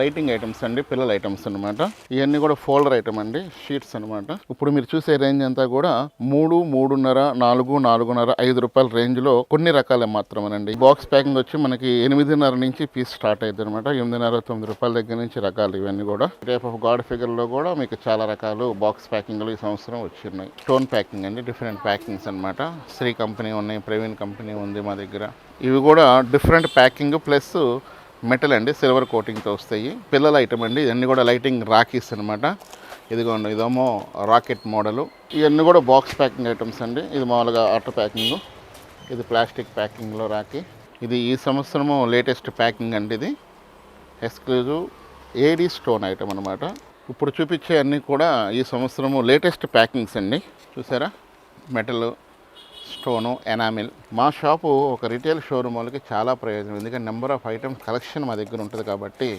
Lighting items అండి పిల్లల items అన్నమాట. ఇవన్నీ కూడా ఫోల్డర్ ఐటమ్ అండి షీట్స్ అన్నమాట. ఇప్పుడు మీరు చూసే రేంజ్ అంతా కూడా మూడు మూడున్నర నాలుగు నాలుగున్నర ఐదు రూపాయల రేంజ్లో కొన్ని రకాలే మాత్రమేనండి. బాక్స్ ప్యాకింగ్ వచ్చి మనకి ఎనిమిదిన్నర నుంచి పీస్ స్టార్ట్ అయింది అనమాట ఎనిమిదిన్నర తొమ్మిది రూపాయల దగ్గర నుంచి రకాలు ఇవన్నీ కూడా. టైప్ ఆఫ్ గాడ్ ఫిగర్లో కూడా మీకు చాలా రకాలు బాక్స్ ప్యాకింగ్ ఈ సంవత్సరం వచ్చిన్నాయి. స్టోన్ ప్యాకింగ్ అండి డిఫరెంట్ ప్యాకింగ్స్ అన్నమాట. శ్రీ కంపెనీ ఉన్నాయి ప్రవీణ్ కంపెనీ ఉంది మా దగ్గర. ఇవి కూడా డిఫరెంట్ ప్యాకింగ్ ప్లస్ మెటల్ అండి సిల్వర్ కోటింగ్తో వస్తాయి. పిల్లల ఐటమ్ అండి ఇవన్నీ కూడా లైటింగ్ రాకీస్ అనమాట ఇదిగోండి ఇదేమో రాకెట్ మోడలు. ఇవన్నీ కూడా బాక్స్ ప్యాకింగ్ ఐటమ్స్ అండి. ఇది మామూలుగా అట్ట ప్యాకింగ్. ఇది ప్లాస్టిక్ ప్యాకింగ్లో రాకి. ఇది ఈ సంవత్సరము లేటెస్ట్ ప్యాకింగ్ అండి ఇది. ఎక్స్క్లూజివ్ ఏడీ స్టోన్ ఐటమ్ అనమాట ఇప్పుడు చూపించే అన్నీ కూడా ఈ సంవత్సరము లేటెస్ట్ ప్యాకింగ్స్ అండి. చూసారా? Metal stone enamel. మా షాపు ఒక రిటైల్ షోరూమ్ వాళ్ళకి చాలా ప్రయోజనం. ఎందుకంటే నెంబర్ ఆఫ్ ఐటమ్స్ కలెక్షన్ మా దగ్గర ఉంటుంది కాబట్టి.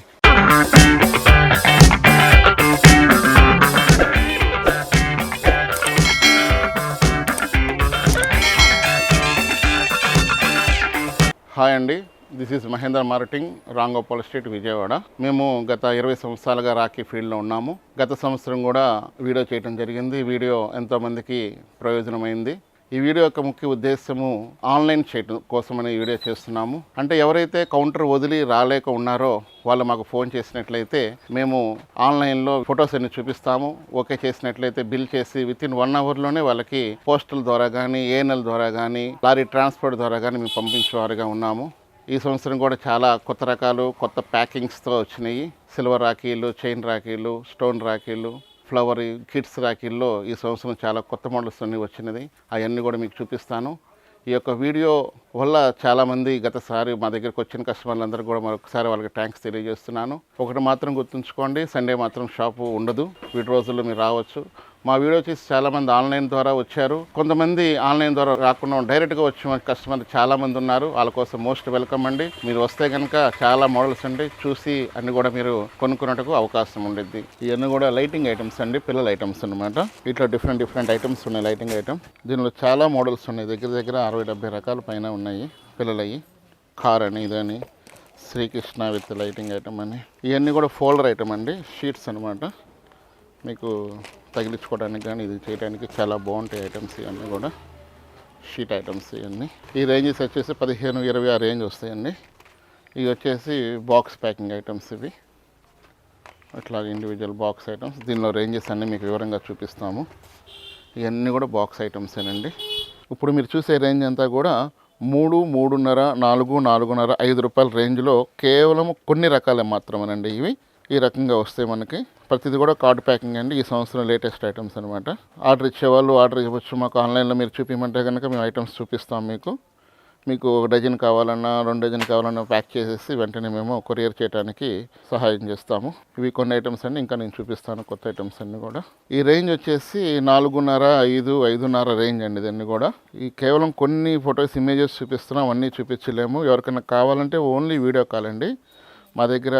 హాయ్ అండి. This is Mahendra marketing Ramgopal street Vijayawada. మేము గత ఇరవై సంవత్సరాలుగా రాఖీ ఫీల్డ్లో ఉన్నాము. గత సంవత్సరం కూడా వీడియో చేయడం జరిగింది. వీడియో ఎంతోమందికి ప్రయోజనమైంది. ఈ వీడియో యొక్క ముఖ్య ఉద్దేశము ఆన్లైన్ చేయడం కోసమని వీడియో చేస్తున్నాము. అంటే ఎవరైతే కౌంటర్ వదిలి రాలేక ఉన్నారో వాళ్ళు మాకు ఫోన్ చేసినట్లయితే మేము ఆన్లైన్లో ఫొటోస్ అన్ని చూపిస్తాము. ఓకే చేసినట్లయితే బిల్ చేసి విత్ ఇన్ వన్ అవర్లోనే వాళ్ళకి పోస్టల్ ద్వారా కానీ ఏఎన్ఎల్ ద్వారా కానీ లారీ ట్రాన్స్పోర్ట్ ద్వారా కానీ మేము పంపించేవారుగా ఉన్నాము. ఈ సంవత్సరం కూడా చాలా కొత్త రకాలు కొత్త ప్యాకింగ్స్తో వచ్చినాయి. సిల్వర్ రాఖీలు చైన్ రాఖీలు స్టోన్ రాఖీలు ఫ్లవర్ కిడ్స్ రాఖీల్లో ఈ సంవత్సరం చాలా కొత్త మోడల్స్ అన్నీ వచ్చినది అవన్నీ కూడా మీకు చూపిస్తాను. ఈ యొక్క వీడియో వల్ల చాలామంది గతసారి మా దగ్గరికి వచ్చిన కస్టమర్లందరూ కూడా మరొకసారి వాళ్ళకి థ్యాంక్స్ తెలియజేస్తున్నాను. ఒకటి మాత్రం గుర్తుంచుకోండి సండే మాత్రం షాపు ఉండదు. వీటి రోజుల్లో మీరు రావచ్చు. మా వీడియో చూసి చాలామంది ఆన్లైన్ ద్వారా వచ్చారు. కొంతమంది ఆన్లైన్ ద్వారా రాకుండా డైరెక్ట్గా వచ్చిన కస్టమర్ చాలామంది ఉన్నారు. వాళ్ళ కోసం మోస్ట్ వెల్కమ్ అండి. మీరు వస్తే కనుక చాలా మోడల్స్ అండి. చూసి అన్ని కూడా మీరు కొనుక్కున్నట్టుకు అవకాశం ఉండిద్ది. ఇవన్నీ కూడా లైటింగ్ ఐటమ్స్ అండి. పిల్లల ఐటమ్స్ అన్నమాట. ఇట్లా డిఫరెంట్ డిఫరెంట్ ఐటమ్స్ ఉన్నాయి లైటింగ్ ఐటమ్. దీనిలో చాలా మోడల్స్ ఉన్నాయి. దగ్గర దగ్గర అరవై డెబ్బై రకాల పైన ఉన్నాయి పిల్లలవి కార్ అని ఇదని శ్రీకృష్ణ విత్ లైటింగ్ ఐటమ్ అని. ఇవన్నీ కూడా ఫోల్డర్ ఐటమ్ అండి. షీట్స్ అన్నమాట. మీకు తగిలించుకోవడానికి కానీ ఇది చేయడానికి చాలా బాగుంటాయి ఐటమ్స్ ఇవన్నీ కూడా. షీట్ ఐటమ్స్ ఇవన్నీ. ఈ రేంజెస్ వచ్చేసి పదిహేను ఇరవై ఆ రేంజ్ వస్తాయండి. ఇవి వచ్చేసి బాక్స్ ప్యాకింగ్ ఐటమ్స్ ఇవి. అట్లా ఇండివిజువల్ బాక్స్ ఐటమ్స్. దీనిలో రేంజెస్ అన్నీ మీకు వివరంగా చూపిస్తాము. ఇవన్నీ కూడా బాక్స్ ఐటమ్సేనండి ఇప్పుడు మీరు చూసే రేంజ్ అంతా కూడా మూడు మూడున్నర నాలుగు నాలుగున్నర ఐదు రూపాయల రేంజ్లో కేవలం కొన్ని రకాలే మాత్రమేనండి ఇవి. ఈ రకంగా వస్తాయి మనకి ప్రతిది కూడా కార్డ్ ప్యాకింగ్ అండి ఈ సంవత్సరం లేటెస్ట్ ఐటమ్స్ అనమాట ఆర్డర్ ఇచ్చేవాళ్ళు ఆర్డర్ ఇవ్వచ్చు మాకు ఆన్లైన్లో మీరు చూపించమంటే కనుక మేము ఐటమ్స్ చూపిస్తాం మీకు. మీకు ఒక డజన్ కావాలన్నా రెండు డజన్ కావాలన్నా ప్యాక్ చేసేసి వెంటనే మేము కొరియర్ చేయడానికి సహాయం చేస్తాము. ఇవి కొన్ని ఐటమ్స్ అండి ఇంకా నేను చూపిస్తాను కొత్త ఐటమ్స్ అన్నీ కూడా. ఈ రేంజ్ వచ్చేసి నాలుగున్నర ఐదు ఐదున్నర రేంజ్ అండి ఇదన్నీ కూడా. ఈ కేవలం కొన్ని ఫొటోస్ ఇమేజెస్ చూపిస్తున్నాం అన్నీ చూపించలేము. ఎవరికైనా కావాలంటే ఓన్లీ వీడియో కాల్ అండి. మా దగ్గర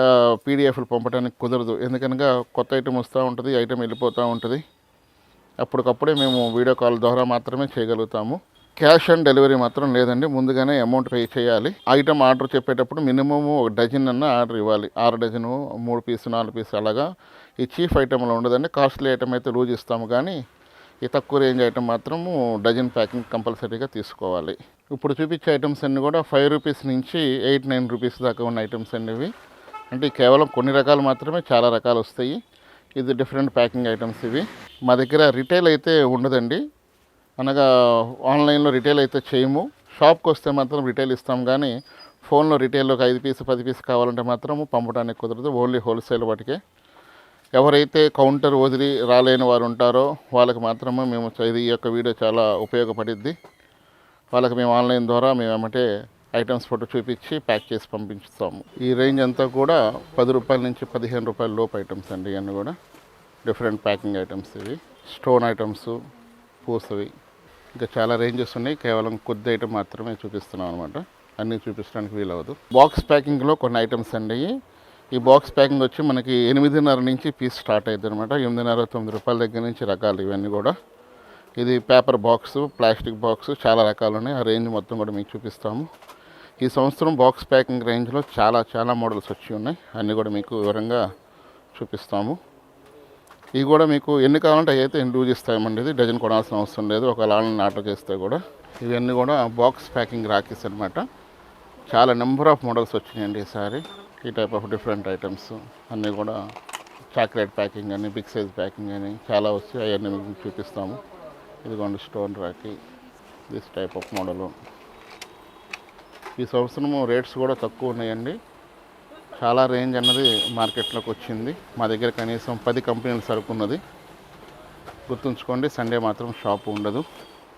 పీడిఎఫ్లు పంపడానికి కుదరదు. ఎందుకనగా కొత్త ఐటమ్ వస్తూ ఉంటుంది ఐటమ్ వెళ్ళిపోతూ ఉంటుంది. అప్పటికప్పుడే మేము వీడియో కాల్ ద్వారా మాత్రమే చేయగలుగుతాము. క్యాష్ ఆన్ డెలివరీ మాత్రం లేదండి. ముందుగానే అమౌంట్ పే చేయాలి. ఐటమ్ ఆర్డర్ చెప్పేటప్పుడు మినిమము ఒక డజన్ అన్న ఆర్డర్ ఇవ్వాలి. ఆరు డజను మూడు పీసు నాలుగు పీసు అలాగా ఈ చీఫ్ ఐటెంలో ఉండదండి. కాస్ట్లీ ఐటమ్ అయితే లూజ్ ఇస్తాము. కానీ ఈ తక్కువ రేంజ్ ఐటమ్ మాత్రము డజన్ ప్యాకింగ్ కంపల్సరీగా తీసుకోవాలి. ఇప్పుడు చూపించే ఐటమ్స్ అన్నీ కూడా ఫైవ్ రూపీస్ నుంచి ఎయిట్ నైన్ రూపీస్ దాకా ఉన్న ఐటమ్స్ అండి అంటే కేవలం కొన్ని రకాలు మాత్రమే చాలా రకాలు వస్తాయి. ఇది డిఫరెంట్ ప్యాకింగ్ ఐటమ్స్ ఇవి. మా దగ్గర రిటైల్ అయితే ఉండదండి. అనగా ఆన్లైన్లో రిటైల్ అయితే చేయము. షాప్కి వస్తే మాత్రం రిటైల్ ఇస్తాం కానీ ఫోన్లో రిటైల్లో ఒక ఐదు పీసు పది పీసు కావాలంటే మాత్రం పంపడానికి కుదరదు. ఓన్లీ హోల్సేల్ వాటికే. ఎవరైతే కౌంటర్ వదిలి రాలేని వారు ఉంటారో వాళ్ళకి మాత్రమే మేము ఇది ఈ యొక్క వీడియో చాలా ఉపయోగపడిద్ది. వాళ్ళకి మేము ఆన్లైన్ ద్వారా మేము ఏమంటే ఐటమ్స్ ఫోటో చూపించి ప్యాక్ చేసి పంపించుతాము. ఈ రేంజ్ అంతా కూడా పది రూపాయల నుంచి పదిహేను రూపాయల లోపు ఐటమ్స్ అండి ఇవన్నీ కూడా. డిఫరెంట్ ప్యాకింగ్ ఐటమ్స్ ఇవి. స్టోన్ ఐటమ్స్ పూసవి. ఇంకా చాలా రేంజెస్ ఉన్నాయి. కేవలం కొద్ది ఐటమ్ మాత్రమే చూపిస్తున్నాం అనమాట అన్నీ చూపించడానికి వీలవదు బాక్స్ ప్యాకింగ్లో కొన్ని ఐటమ్స్ అండి. ఈ బాక్స్ ప్యాకింగ్ వచ్చి మనకి ఎనిమిదిన్నర నుంచి పీస్ స్టార్ట్ అవుతుంది అనమాట ఎనిమిదిన్నర తొమ్మిది రూపాయల దగ్గర నుంచి రకాలు ఇవన్నీ కూడా. ఇది పేపర్ బాక్స్ ప్లాస్టిక్ బాక్స్ చాలా రకాలు ఉన్నాయి. ఆ రేంజ్ మొత్తం కూడా మీకు చూపిస్తాము. ఈ సంవత్సరం బాక్స్ ప్యాకింగ్ రేంజ్లో చాలా చాలా మోడల్స్ వచ్చి ఉన్నాయి. అన్నీ కూడా మీకు వివరంగా చూపిస్తాము. ఇవి కూడా మీకు ఎన్ని కావాలంటే అవి అయితే ఇండివిజువల్ ఇస్తామండి ఇది డజన్ కొనాల్సిన అవసరం లేదు. ఒక ఆన్లైన్ ఆర్డర్ చేస్తే కూడా ఇవన్నీ కూడా బాక్స్ ప్యాకింగ్ రాకీస్ అనమాట చాలా నెంబర్ ఆఫ్ మోడల్స్ వచ్చినాయండి ఈసారి ఈ టైప్ ఆఫ్ డిఫరెంట్ ఐటమ్స్ అన్నీ కూడా చాక్లెట్ ప్యాకింగ్ అని బిగ్ సైజ్ ప్యాకింగ్ అని చాలా వచ్చి అవన్నీ మీకు చూపిస్తాము. ఇదిగోండి స్టోన్ రాకి దిస్ టైప్ ఆఫ్ మోడలు ఈ సంవత్సరము రేట్స్ కూడా తక్కువ ఉన్నాయండి. చాలా రేంజ్ అన్నది మార్కెట్లోకి వచ్చింది. మా దగ్గర కనీసం పది కంపెనీల సరుకున్నది. గుర్తుంచుకోండి సండే మాత్రం షాప్ ఉండదు.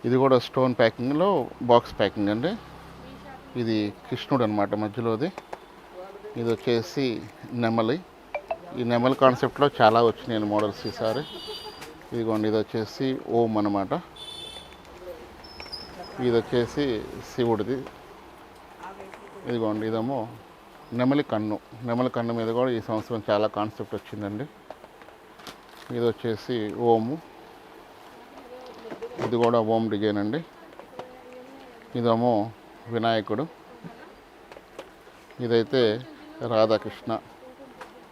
ఇది కూడా స్టోన్ ప్యాకింగ్లో బాక్స్ ప్యాకింగ్ అండి. ఇది కృష్ణుడు అనమాట మధ్యలోది. ఇది వచ్చేసి నెమలి. ఈ నెమలి కాన్సెప్ట్లో చాలా వచ్చినాయి మోడల్స్ ఈసారి ఇదిగోండి ఇది వచ్చేసి ఓం అనమాట ఇది వచ్చేసి శివుడిది. ఇదిగోండి ఇదేమో నెమలి కన్ను. నెమలి కన్ను మీద కూడా ఈ సంవత్సరం చాలా కాన్సెప్ట్ వచ్చిందండి. ఇది వచ్చేసి ఓము. ఇది కూడా ఓం డిజైన్ అండి. ఇదేమో వినాయకుడు. ఇదైతే రాధాకృష్ణ.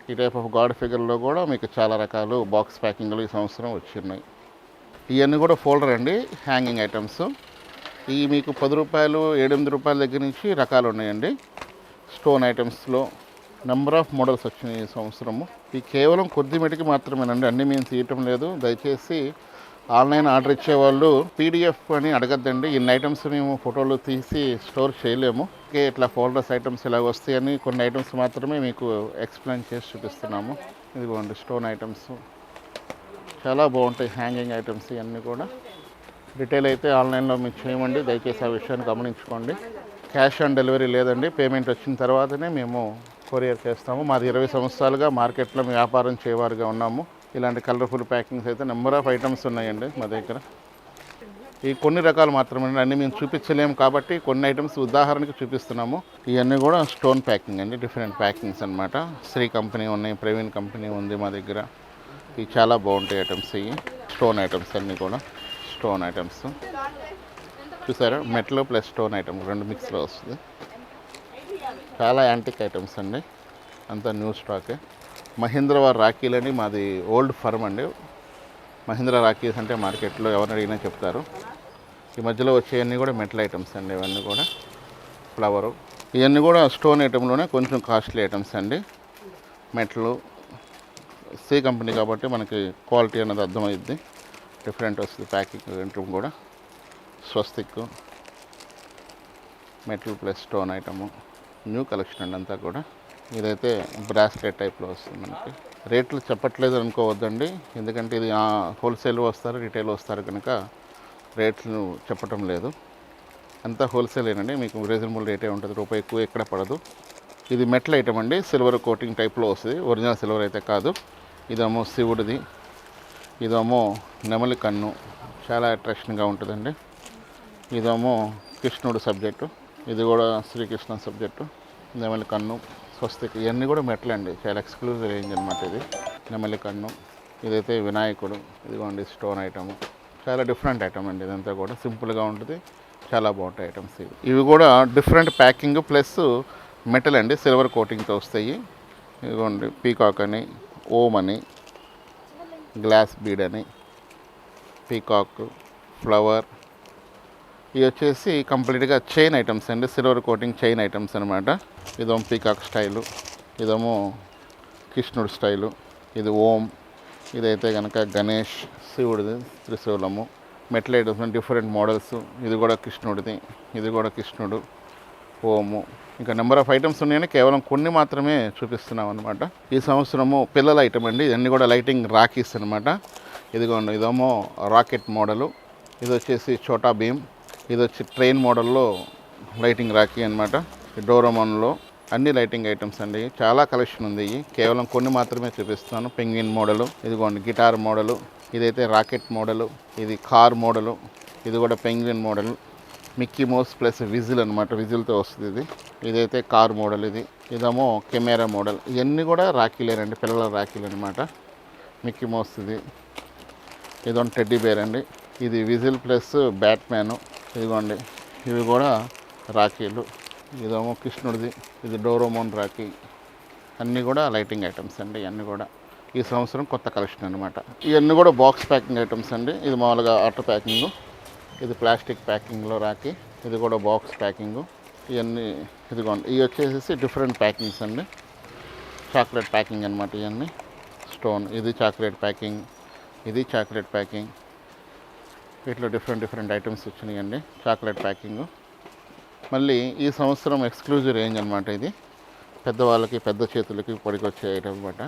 ఈ టైప్ ఆఫ్ గాడ్ ఫిగర్లో కూడా మీకు చాలా రకాలు బాక్స్ ప్యాకింగ్లు ఈ సంవత్సరం వచ్చిన్నాయి. ఇవన్నీ కూడా ఫోల్డర్ అండి హ్యాంగింగ్ ఐటమ్స్ ఈ మీకు పది రూపాయలు ఎనిమిది రూపాయల దగ్గర నుంచి రకాలు ఉన్నాయండి. స్టోన్ ఐటమ్స్లో నెంబర్ ఆఫ్ మోడల్స్ వచ్చినాయి ఈ సంవత్సరము. ఈ కేవలం కొద్ది మటుకి మాత్రమేనండి అన్ని మేము తీయటం లేదు. దయచేసి ఆన్లైన్ ఆర్డర్ ఇచ్చేవాళ్ళు పీడిఎఫ్ అని అడగద్దండి. ఇన్ని ఐటమ్స్ మేము ఫోటోలు తీసి స్టోర్ చేయలేము. ఇట్లా ఫోల్డర్స్ ఐటమ్స్ ఇలా వస్తాయని కొన్ని ఐటమ్స్ మాత్రమే మీకు ఎక్స్ప్లెయిన్ చేసి చూపిస్తున్నాము. ఇదిగోండి స్టోన్ ఐటమ్స్ చాలా బాగుంటాయి హ్యాంగింగ్ ఐటమ్స్ ఇవన్నీ కూడా. రిటైల్ అయితే ఆన్లైన్లో మీకు చేయమండి. దయచేసి ఆ విషయాన్ని గమనించుకోండి. క్యాష్ ఆన్ డెలివరీ లేదండి. పేమెంట్ వచ్చిన తర్వాతనే మేము కొరియర్ చేస్తాము. మాది ఇరవై సంవత్సరాలుగా మార్కెట్లో వ్యాపారం చేయవారుగా ఉన్నాము. ఇలాంటి కలర్ఫుల్ ప్యాకింగ్స్ అయితే నెంబర్ ఆఫ్ ఐటమ్స్ ఉన్నాయండి మా దగ్గర. ఈ కొన్ని రకాలు మాత్రమే అన్ని మేము చూపించలేము కాబట్టి కొన్ని ఐటమ్స్ ఉదాహరణకి చూపిస్తున్నాము. ఇవన్నీ కూడా స్టోన్ ప్యాకింగ్ అండి డిఫరెంట్ ప్యాకింగ్స్ అన్నమాట. శ్రీ కంపెనీ ఉన్నాయి ప్రవీణ్ కంపెనీ ఉంది మా దగ్గర. ఇవి చాలా బాగుంటాయి ఐటమ్స్ ఇవి. స్టోన్ ఐటమ్స్ అన్నీ కూడా. Stone items. చూసారా? మెటల్ ప్లస్ స్టోన్ ఐటమ్ రెండు మిక్స్లో వస్తుంది. చాలా యాంటిక్ ఐటమ్స్ అండి. అంతా న్యూ స్టాకే. మహీంద్ర వారి రాఖీలని మాది ఓల్డ్ ఫర్మ్ అండి. మహీంద్ర రాఖీస్ అంటే మార్కెట్లో ఎవరిని అడిగినా చెప్తారు. ఈ మధ్యలో వచ్చేవన్నీ కూడా మెటల్ ఐటమ్స్ అండి ఇవన్నీ కూడా ఫ్లవరు. ఇవన్నీ కూడా స్టోన్ ఐటెంలోనే కొంచెం కాస్ట్లీ ఐటమ్స్ అండి. మెటలు సి కంపెనీ కాబట్టి మనకి క్వాలిటీ అనేది అర్థమైద్ది డిఫరెంట్ వస్తుంది ప్యాకింగ్ ఐటమ్ కూడా. స్వస్తిక్ metal plus stone item new collection అండి అంతా కూడా. ఇదైతే బ్రాస్లెట్ టైప్లో వస్తుంది మనకి. రేట్లు చెప్పట్లేదు అనుకోవద్దండి. ఎందుకంటే ఇది హోల్సేల్ వస్తారు రిటైల్ వస్తారు కనుక రేట్లు చెప్పటం లేదు. అంతా హోల్సేలేనండి మీకు రీజనబుల్ రేటే ఉంటుంది. రూపాయి ఎక్కువ ఎక్కడ పడదు. ఇది మెటల్ ఐటమ్ అండి. సిల్వర్ కోటింగ్ టైప్లో వస్తుంది. ఒరిజినల్ సిల్వర్ అయితే కాదు. ఇదేమో శివుడిది. ఇదేమో నెమలి కన్ను. చాలా అట్రాక్షన్గా ఉంటుందండి. ఇదేమో కృష్ణుడు సబ్జెక్టు ఇది కూడా శ్రీకృష్ణ సబ్జెక్టు నెమలి కన్ను. స్వస్తిక్. ఇవన్నీ కూడా మెటల్ అండి చాలా ఎక్స్క్లూజివ్ రేంజ్ అనమాట ఇది. నెమలి కన్ను ఇదైతే వినాయకుడు ఇదిగోండి స్టోన్ ఐటమ్ చాలా డిఫరెంట్ ఐటమ్ అండి ఇదంతా కూడా. సింపుల్గా ఉంటుంది చాలా బాగుంటాయి ఐటమ్స్ ఇవి. ఇవి కూడా డిఫరెంట్ ప్యాకింగ్ ప్లస్ మెటల్ అండి సిల్వర్ కోటింగ్తో వస్తాయి. ఇదిగోండి పీకాక్ అని ఓమ్ అని గ్లాస్ బీడ్ అని పీకాక్ ఫ్లవర్ ఇవి వచ్చేసి కంప్లీట్గా చైన్ ఐటమ్స్ అండి. సిల్వర్ కోటింగ్ చైన్ ఐటమ్స్ అనమాట ఇదేమో పీకాక్ స్టైలు ఇదేమో కృష్ణుడు స్టైలు ఇది ఓం ఇదైతే కనుక గణేష్ శివుడిది త్రిశూలము. మెట్ల ఐటమ్స్ డిఫరెంట్ మోడల్స్. ఇది కూడా కృష్ణుడిది ఇది కూడా కృష్ణుడు ఓము. ఇంకా నెంబర్ ఆఫ్ ఐటమ్స్ ఉన్నాయని కేవలం కొన్ని మాత్రమే చూపిస్తున్నాం అనమాట ఈ సంవత్సరము పిల్లల ఐటమ్ అండి. ఇవన్నీ కూడా లైటింగ్ రాకీస్ అనమాట ఇదిగోండి ఇదేమో రాకెట్ మోడలు. ఇది వచ్చేసి చోటా భీమ్. ఇది వచ్చి ట్రైన్ మోడల్లో లైటింగ్ రాకీ అనమాట డోరమోన్లో అన్ని లైటింగ్ ఐటమ్స్ అండి. చాలా కలెక్షన్ ఉంది కేవలం కొన్ని మాత్రమే చూపిస్తున్నాను. పెంగ్విన్ మోడలు ఇదిగోండి గిటార్ మోడలు ఇదైతే రాకెట్ మోడలు ఇది కార్ మోడలు ఇది కూడా penguin model. Mickey Mouse plus whistle అనమాట విజిల్తో వస్తుంది ఇది. ఇదైతే కార్ మోడల్ ఇది. ఇదేమో కెమెరా మోడల్. ఇవన్నీ కూడా రాఖీలేనండి పిల్లల రాఖీలు అనమాట మిక్కీ మౌస్ ఇది. ఇదొంటి టెడ్డీ బేర్ అండి. ఇది విజిల్ ప్లస్ బ్యాట్మ్యాను. ఇదిగోండి ఇవి కూడా రాఖీలు. ఇదేమో కృష్ణుడిది ఇది డోరోమోన్ రాఖీ. అన్నీ కూడా లైటింగ్ ఐటమ్స్ అండి ఇవన్నీ కూడా. ఈ సంవత్సరం కొత్త కలెక్షన్ అనమాట ఇవన్నీ కూడా బాక్స్ ప్యాకింగ్ ఐటమ్స్ అండి. ఇది మామూలుగా ఆటర్ ప్యాకింగ్ ఇది ప్లాస్టిక్ ప్యాకింగ్లో రాకి ఇది కూడా బాక్స్ ప్యాకింగ్. ఇవన్నీ ఇదిగోండి ఇవి వచ్చేసి డిఫరెంట్ ప్యాకింగ్స్ అండి. చాక్లెట్ ప్యాకింగ్ అనమాట ఇవన్నీ స్టోన్ ఇది చాక్లెట్ ప్యాకింగ్ ఇది చాక్లెట్ ప్యాకింగ్. వీటిలో డిఫరెంట్ డిఫరెంట్ ఐటమ్స్ వచ్చినాయండి. చాక్లెట్ ప్యాకింగ్ మళ్ళీ ఈ సంవత్సరం ఎక్స్క్లూజివ్ రేంజ్ అనమాట ఇది. పెద్దవాళ్ళకి పెద్ద చేతులకి పొడికొచ్చే ఐటమ్ అనమాట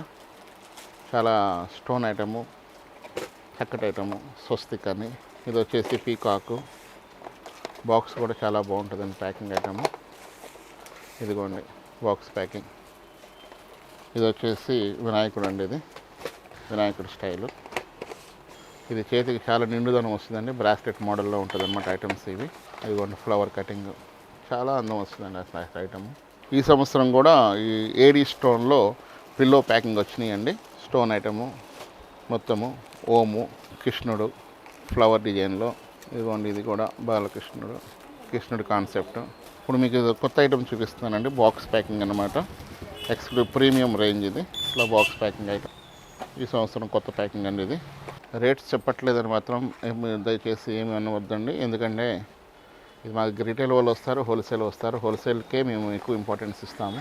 చాలా స్టోన్ ఐటము చక్కటి ఐటము స్వస్తిక్ అని. ఇది వచ్చేసి పీకాకు బాక్స్ కూడా చాలా బాగుంటుందండి ప్యాకింగ్ ఐటము ఇదిగోండి బాక్స్ ప్యాకింగ్ ఇది వచ్చేసి వినాయకుడు అండి ఇది. వినాయకుడు స్టైలు ఇది చేతికి చాలా నిండుదనం వస్తుందండి. బ్రాస్లెట్ మోడల్లో ఉంటుంది అనమాట ఐటమ్స్ ఇవి. ఇదిగోండి ఫ్లవర్ కటింగ్ చాలా అందం వస్తుందండి అసలు ఐటమ్ ఈ సంవత్సరం కూడా ఈ ఏడీ స్టోన్లో పిల్లో ప్యాకింగ్ వచ్చినాయండి. స్టోన్ ఐటము మొత్తము ఓము కృష్ణుడు ఫ్లవర్ డిజైన్లో ఇదిగోండి ఇది కూడా బాలకృష్ణుడు. కృష్ణుడు కాన్సెప్ట్ ఇప్పుడు మీకు ఇది కొత్త ఐటమ్ చూపిస్తున్నానండి. బాక్స్ ప్యాకింగ్ అనమాట ఎక్స్క్లూ ప్రీమియం రేంజ్ ఇది. ఇట్లా బాక్స్ ప్యాకింగ్ ఐటమ్ ఈ సంవత్సరం కొత్త ప్యాకింగ్ అండి ఇది. రేట్స్ చెప్పట్లేదని మాత్రం దయచేసి ఏమి అనవద్దండి. ఎందుకంటే ఇది మాకు రిటైల్ వాళ్ళు వస్తారు హోల్సేల్ వస్తారు. హోల్సేల్కే మేము ఎక్కువ ఇంపార్టెన్స్ ఇస్తాము.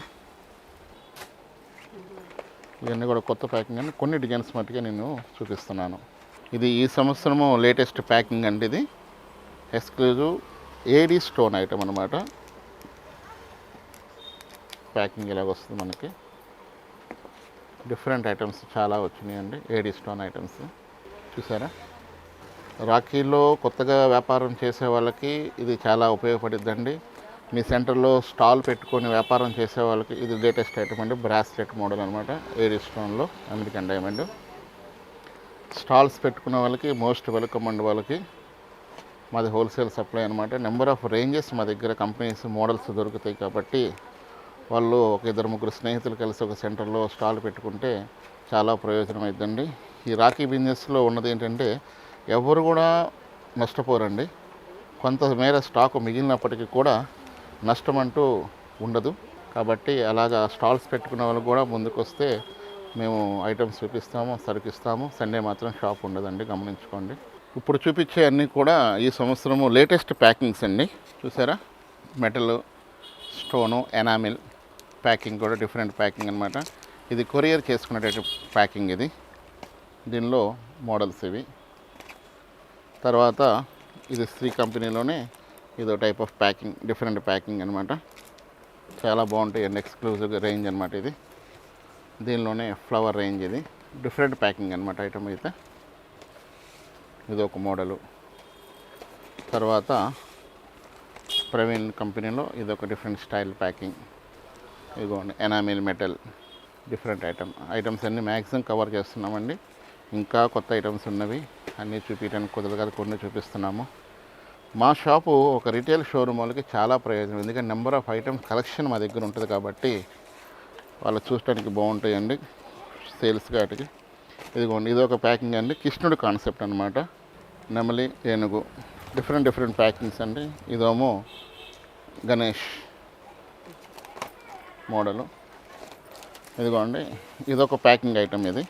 ఇవన్నీ కూడా కొత్త ప్యాకింగ్ అని కొన్ని డిజైన్స్ మట్టుగా నేను చూపిస్తున్నాను. ఇది ఈ సంవత్సరము లేటెస్ట్ ప్యాకింగ్ అండి ఇది. ఎక్స్క్లూజివ్ ఏడీ స్టోన్ ఐటమ్ అనమాట ప్యాకింగ్ ఇలాగ వస్తుంది మనకి. డిఫరెంట్ ఐటమ్స్ చాలా వచ్చినాయండి. AD stone items. చూసారా? రాఖీలో కొత్తగా వ్యాపారం చేసే వాళ్ళకి ఇది చాలా ఉపయోగపడిద్దండి. మీ సెంటర్లో స్టాల్ పెట్టుకొని వ్యాపారం చేసే వాళ్ళకి ఇది లేటెస్ట్ ఐటమ్ అండి బ్రాస్లెట్ మోడల్ అనమాట ఏడీ స్టోన్లో అమెరికన్ డైమండ్. స్టాల్స్ పెట్టుకున్న వాళ్ళకి మోస్ట్ వెల్కమ్ అండి వాళ్ళకి మాది హోల్సేల్ సప్లై అనమాట నెంబర్ ఆఫ్ రేంజెస్ మా దగ్గర కంపెనీస్ మోడల్స్ దొరుకుతాయి కాబట్టి వాళ్ళు ఒక ఇద్దరు ముగ్గురు స్నేహితులు కలిసి ఒక సెంటర్లో స్టాల్ పెట్టుకుంటే చాలా ప్రయోజనం అవుతుందండి ఈ రాఖీ బిజినెస్లో ఉన్నది ఏంటంటే ఎవరు కూడా నష్టపోరండి. కొంత మేర స్టాక్ మిగిలినప్పటికీ కూడా నష్టం అంటూ ఉండదు. కాబట్టి అలాగా స్టాల్స్ పెట్టుకున్న వాళ్ళు కూడా ముందుకు వస్తే మేము ఐటమ్స్ చూపిస్తాము సరుకిస్తాము. సండే మాత్రం షాప్ ఉండదండి గమనించుకోండి. ఇప్పుడు చూపించే అన్నీ కూడా ఈ సంవత్సరము లేటెస్ట్ ప్యాకింగ్స్ అండి. చూసారా? మెటల్ స్టోను ఎనామిల్ ప్యాకింగ్ కూడా డిఫరెంట్ ప్యాకింగ్ అనమాట ఇది కొరియర్ చేసుకునేటట్టు ప్యాకింగ్ ఇది. దీనిలో మోడల్స్ ఇవి. తర్వాత ఇది శ్రీ కంపెనీలోనే ఇదో type of packing different packing అనమాట చాలా బాగుంటాయి అండ్ ఎక్స్క్లూజివ్ రేంజ్ అనమాట ఇది. దీనిలోనే ఫ్లవర్ రేంజ్ ఇది. డిఫరెంట్ ప్యాకింగ్ అనమాట ఐటమ్ అయితే. ఇది ఒక మోడలు. తర్వాత ప్రవీణ్ కంపెనీలో ఇది ఒక డిఫరెంట్ స్టైల్ ప్యాకింగ్. ఇదిగోండి enamel metal different item. Items అన్నీ మ్యాక్సిమం కవర్ చేస్తున్నామండి. ఇంకా కొత్త ఐటమ్స్ ఉన్నవి. అన్నీ చూపించడానికి కుదరదు కదా కొన్ని చూపిస్తున్నాము. మా షాపు ఒక రిటైల్ షోరూమ్ వాళ్ళకి చాలా ప్రయోజనం. ఎందుకంటే నెంబర్ ఆఫ్ ఐటమ్స్ కలెక్షన్ మా దగ్గర ఉంటుంది కాబట్టి వాళ్ళు చూడటానికి బాగుంటాయండి. సేల్స్ వాటికి ఇదిగోండి ఇది ఒక ప్యాకింగ్ అండి. కృష్ణుడు కాన్సెప్ట్ అనమాట నెమలి ఏనుగు. డిఫరెంట్ డిఫరెంట్ ప్యాకింగ్స్ అండి. ఇదేమో గణేష్ మోడలు. ఇదిగోండి ఇదొక ప్యాకింగ్ ఐటమ్ ఇది.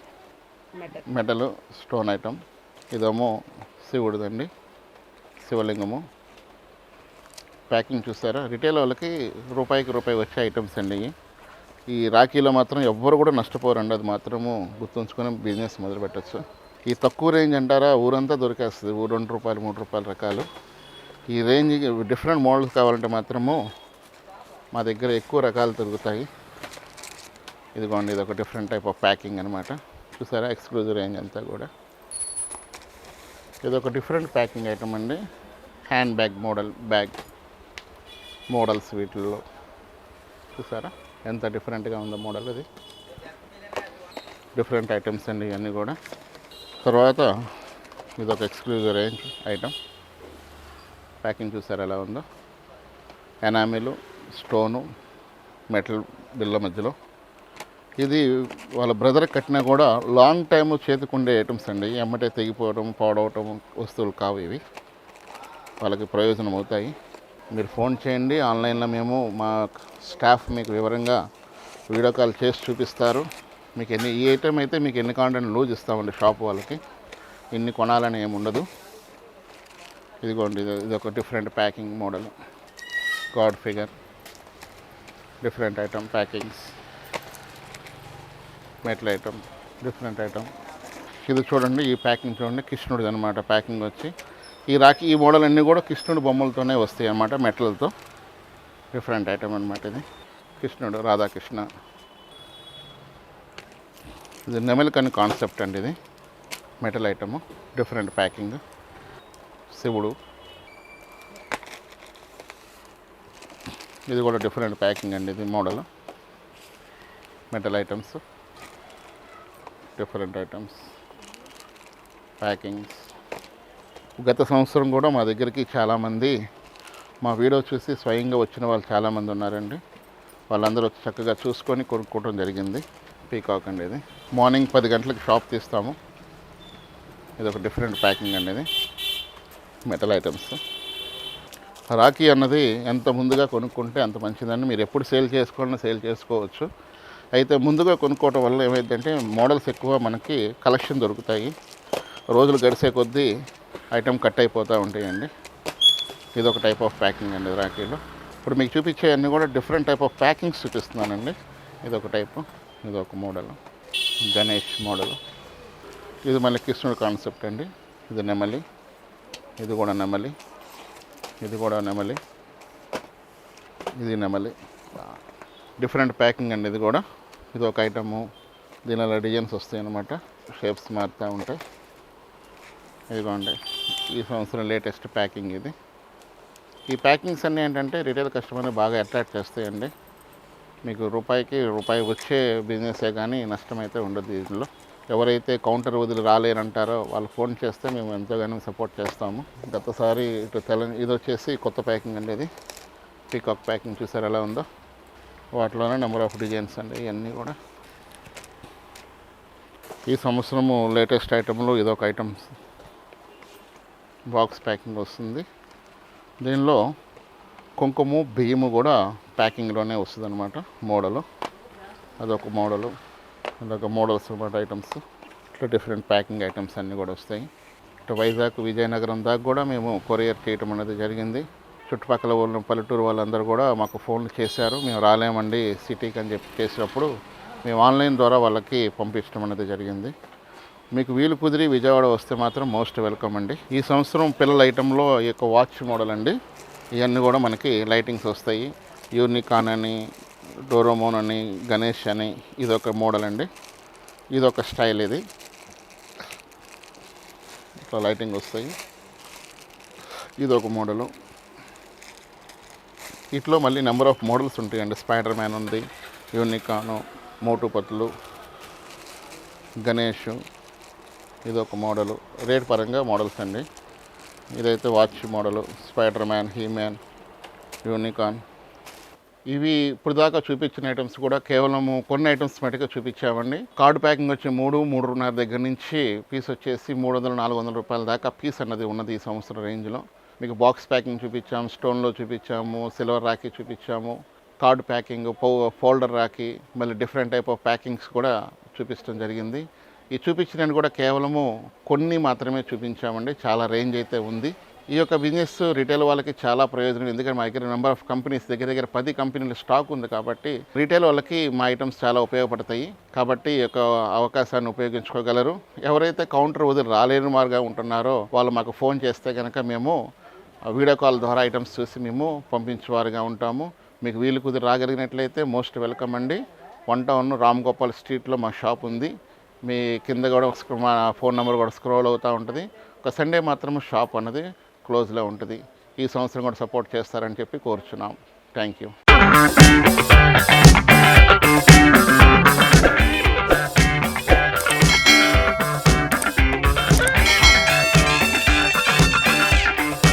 మెటల్ స్టోన్ ఐటమ్ ఇదేమో శివుడిదండి. శివలింగము. ప్యాకింగ్ చూస్తారా రిటైల్ వాళ్ళకి రూపాయికి రూపాయి వచ్చే ఐటమ్స్ అండి ఇవి. ఈ రాఖీలో మాత్రం ఎవ్వరు కూడా నష్టపోరండి. అది మాత్రము గుర్తుంచుకొని బిజినెస్ మొదలు పెట్టచ్చు. ఈ తక్కువ రేంజ్ అంటారా? ఊరంతా దొరికేస్తుంది. ఊరు రెండు రూపాయలు మూడు రూపాయల రకాలు. ఈ రేంజ్ డిఫరెంట్ మోడల్స్ కావాలంటే మాత్రము మా దగ్గర ఎక్కువ రకాలు దొరుకుతాయి. ఇదిగోండి ఇది ఒక డిఫరెంట్ టైప్ ఆఫ్ ప్యాకింగ్ అనమాట చూసారా? ఎక్స్క్లూజివ్ రేంజ్ అంతా కూడా. ఇది ఒక డిఫరెంట్ ప్యాకింగ్ ఐటమ్ అండి. Hand bag model bag models వీటిల్లో చూసారా? ఎంత డిఫరెంట్గా ఉందో మోడల్ ఇది. డిఫరెంట్ ఐటమ్స్ అండి ఇవన్నీ కూడా. తర్వాత ఇది ఒక ఎక్స్క్లూజివ్ రేంజ్ ఐటమ్ ప్యాకింగ్ చూసారా ఎలా ఉందో? ఎనామిలు స్టోను మెటల్ బిల్ల మధ్యలో. ఇది వాళ్ళ బ్రదర్ కట్టినా కూడా లాంగ్ టైమ్ చేతికుండే ఐటమ్స్ అండి. ఎమ్మటే తెగిపోవడం పాడవటం వస్తువులు కావు ఇవి. వాళ్ళకి ప్రయోజనం అవుతాయి. మీరు ఫోన్ చేయండి. ఆన్లైన్లో మేము మా స్టాఫ్ మీకు వివరంగా వీడియో కాల్ చేసి చూపిస్తారు. మీకు ఎన్ని ఈ ఐటమ్ అయితే మీకు ఎన్ని కాంటెంట్ లూజ్ ఇస్తామండి షాప్ వాళ్ళకి. ఇన్ని కొనాలని ఏమి ఉండదు. ఇదిగోండి ఇది ఇది ఒక different packing model god figure different item packings metal item different item. ఇది చూడండి ఈ ప్యాకింగ్ చూడండి కృష్ణుడిది అనమాట ప్యాకింగ్ వచ్చి. ఈ రాఖీ ఈ మోడల్ అన్నీ కూడా కృష్ణుడు బొమ్మలతోనే వస్తాయి అనమాట మెటల్తో. డిఫరెంట్ ఐటమ్ అనమాట ఇది. కృష్ణుడు రాధాకృష్ణ. ఇది నెమలికని కాన్సెప్ట్ అండి ఇది. Metal item different packing. శివుడు. ఇది కూడా డిఫరెంట్ ప్యాకింగ్ అండి ఇది model. Metal items. Different items. Packings. గత సంవత్సరం కూడా మా దగ్గరికి చాలామంది మా వీడియో చూసి స్వయంగా వచ్చిన వాళ్ళు చాలామంది ఉన్నారండి. వాళ్ళందరూ చక్కగా చూసుకొని కొనుక్కోవడం జరిగింది. పీకాక్ అండి ఇది మార్నింగ్ పది గంటలకు షాప్ తీస్తాము. ఇది ఒక డిఫరెంట్ ప్యాకింగ్ అండి ఇది మెటల్ ఐటమ్స్. రాఖీ అన్నది ఎంత ముందుగా కొనుక్కుంటే అంత మంచిదండి మీరు ఎప్పుడు సేల్ చేసుకోవాలన్నా సేల్ చేసుకోవచ్చు. అయితే ముందుగా కొనుక్కోవటం వల్ల ఏమైందంటే మోడల్స్ ఎక్కువ మనకి కలెక్షన్ దొరుకుతాయి. రోజులు గడిచే కొద్దీ ఐటమ్ కట్ అయిపోతూ ఉంటాయండి. ఇది ఒక టైప్ ఆఫ్ ప్యాకింగ్ అండి రాఖీలో. ఇప్పుడు మీకు చూపించే అన్నీ కూడా డిఫరెంట్ టైప్ ఆఫ్ ప్యాకింగ్స్ చూపిస్తున్నానండి. ఇది ఒక టైపు ఇది ఒక మోడల్ గణేష్ మోడల్ ఇది మళ్ళీ కృష్ణుడు కాన్సెప్ట్ అండి. ఇది నెమలి. ఇది కూడా నెమలి. ఇది కూడా నెమలి. ఇది నెమలి. డిఫరెంట్ ప్యాకింగ్ అండి ఇది కూడా. ఇది ఒక ఐటము. దీనిలో డిజైన్స్ వస్తాయి అన్నమాట. షేప్స్ మారుతూ ఉంటాయి. ఇదిగోండి. ఈ సంవత్సరం లేటెస్ట్ ప్యాకింగ్ ఇది. ఈ ప్యాకింగ్స్ అన్నీ ఏంటంటే రిటైల్ కస్టమర్ని బాగా అట్రాక్ట్ చేస్తాయండి. మీకు రూపాయికి రూపాయి వచ్చే బిజినెసే కానీ నష్టం అయితే ఉండదు దీనిలో ఎవరైతే కౌంటర్ వదిలి రాలేరంటారో వాళ్ళు ఫోన్ చేస్తే మేము ఎంతగానో సపోర్ట్ చేస్తాము. గతసారి ఇటు తెల ఇది వచ్చేసి కొత్త ప్యాకింగ్ అండి ఇది. పీకాక్ ప్యాకింగ్ చూసారు ఎలా ఉందో? వాటిలోనే నెంబర్ ఆఫ్ డిజైన్స్ అండి ఇవన్నీ కూడా. ఈ సంవత్సరము లేటెస్ట్ ఐటెంలో ఇదొక ఐటమ్ బాక్స్ ప్యాకింగ్ వస్తుంది. దీనిలో కుంకుమ బియ్యము కూడా ప్యాకింగ్లోనే వస్తుంది అనమాట మోడలు. అదొక మోడలు అదొక మోడల్స్ అనమాట ఐటమ్స్. ఇట్లా డిఫరెంట్ ప్యాకింగ్ ఐటమ్స్ అన్నీ కూడా వస్తాయి. ఇటు వైజాగ్ విజయనగరం దాకా కూడా మేము కొరియర్ చేయటం అనేది జరిగింది. చుట్టుపక్కల ఉన్న పల్లెటూరు వాళ్ళందరూ కూడా మాకు ఫోన్లు చేశారు. మేము రాలేమండి సిటీకి అని చెప్పి చేసినప్పుడు మేము ఆన్లైన్ ద్వారా వాళ్ళకి పంపించడం అనేది జరిగింది. మీకు వీలు కుదిరి విజయవాడ వస్తే మాత్రం మోస్ట్ వెల్కమ్ అండి. ఈ సంవత్సరం పిల్లల ఐటెంలో ఈ యొక్క వాచ్ మోడల్ అండి. ఇవన్నీ కూడా మనకి లైటింగ్స్ వస్తాయి. యూనికాన్ అని డోరోమోన్ అని గణేష్ అని ఇదొక మోడల్ అండి. ఇదొక స్టైల్ ఇది. ఇట్లా లైటింగ్ వస్తాయి. ఇదొక మోడలు. ఇట్లో మళ్ళీ నెంబర్ ఆఫ్ మోడల్స్ ఉంటాయండి. స్పైడర్ మ్యాన్ ఉంది యూనికాను మోటు పత్లు గణేష్ ఇది ఒక మోడలు రేట్ పరంగా మోడల్స్ అండి. ఇదైతే watch model spider man he man unicorn ఇవి ఇప్పుడు దాకా చూపించిన ఐటమ్స్ కూడా కేవలము కొన్ని ఐటమ్స్ మటుగా చూపించామండి. కార్డు ప్యాకింగ్ వచ్చి మూడు మూడున్నర దగ్గర నుంచి పీస్ వచ్చేసి మూడు వందల నాలుగు వందల రూపాయల దాకా పీస్ అన్నది ఉన్నది ఈ సంవత్సరం రేంజ్లో మీకు బాక్స్ ప్యాకింగ్ చూపించాము స్టోన్లో చూపించాము సిల్వర్ రాఖీ చూపించాము కార్డ్ ప్యాకింగ్ ఫోల్డర్ రాఖీ మళ్ళీ డిఫరెంట్ టైప్ ఆఫ్ ప్యాకింగ్స్ కూడా చూపించడం జరిగింది. ఈ చూపించిన కూడా కేవలము కొన్ని మాత్రమే చూపించామండి చాలా రేంజ్ అయితే ఉంది. ఈ యొక్క బిజినెస్ రిటైల్ వాళ్ళకి చాలా ప్రయోజనం ఎందుకంటే మా దగ్గర నెంబర్ ఆఫ్ కంపెనీస్ దగ్గర దగ్గర పది కంపెనీల స్టాక్ ఉంది కాబట్టి రిటైల్ వాళ్ళకి మా ఐటమ్స్ చాలా ఉపయోగపడతాయి. కాబట్టి ఈ యొక్క అవకాశాన్ని ఉపయోగించుకోగలరు. ఎవరైతే కౌంటర్ వదిలి రాలేని వారుగా ఉంటున్నారో వాళ్ళు మాకు ఫోన్ చేస్తే కనుక మేము వీడియో కాల్ ద్వారా ఐటమ్స్ చూసి మేము పంపించేవారుగా ఉంటాము. మీకు వీలు కుదిరి రాగలిగినట్లయితే మోస్ట్ వెల్కమ్ అండి. వన్ టౌన్ రామ్ గోపాల్ స్ట్రీట్లో మా షాప్ ఉంది. మీ కింద కూడా స్క్రో- మా ఫోన్ నెంబర్ కూడా స్క్రోల్ అవుతూ ఉంటుంది. ఒక సండే మాత్రం షాప్ అన్నది క్లోజ్లో ఉంటుంది. ఈ సంవత్సరం కూడా సపోర్ట్ చేస్తారని చెప్పి కోరుచున్నాం. Thank you.